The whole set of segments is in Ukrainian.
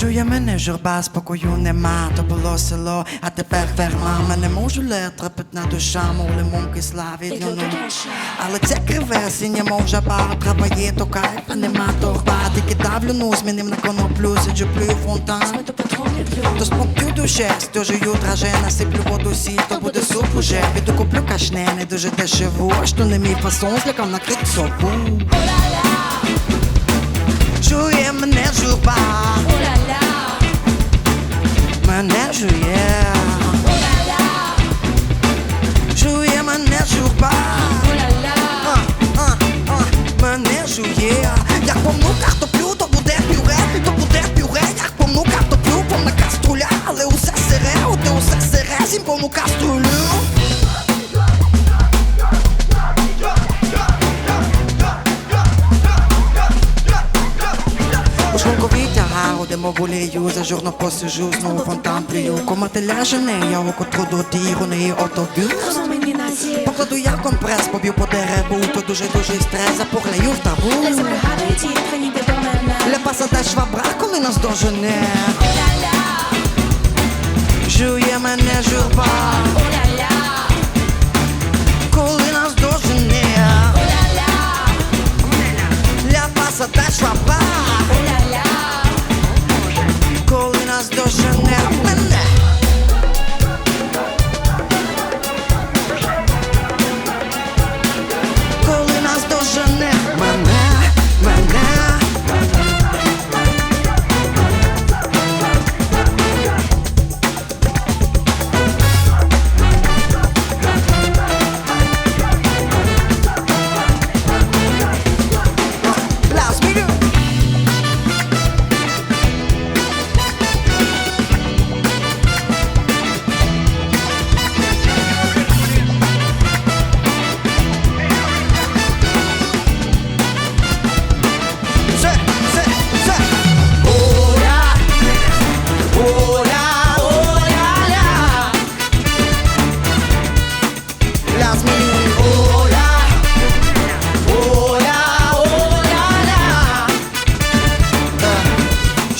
Чує мене журба, спокою нема, то було село, а тепер ферма. Мене можу трапить на душа, мов лимон кисла від луну. Але це криве, синє, мов жаба, треба є, то кайф, а нема торба. Тільки давлю ну, змінив на коноплю, сиджу плюю фонтан. То спокою душе, стожую драже, насиплю воду сіль, то буде суп уже. Піду куплю кашне, не дуже дешеву, а що не мій фасон, злякав накрит собу. Жує. Чує мене журба, а, а, а, мене жує. Як помну картоплю, то буде пюре, то буде пюре, як помну картоплю, повна. У шлункові тягар, де мовулею, за журно посижу, знову фонтан плюю. Комати ляже не, я око труду діру, не отоб'ю. Покладу я компрес, поб'ю по дереву, то дуже дуже стрес, запоглею в табу. Для пасаде швабра, коли нас дожене. Жує мене журба, коли нас дожене. оля-ля, швабра,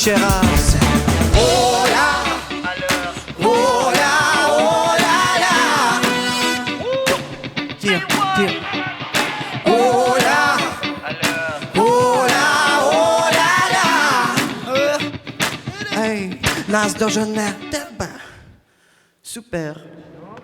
cher Ars. Oh là, oh là, oh là là. Tire, tire. Oh là, oh là, oh là là. Hey, nas do Super.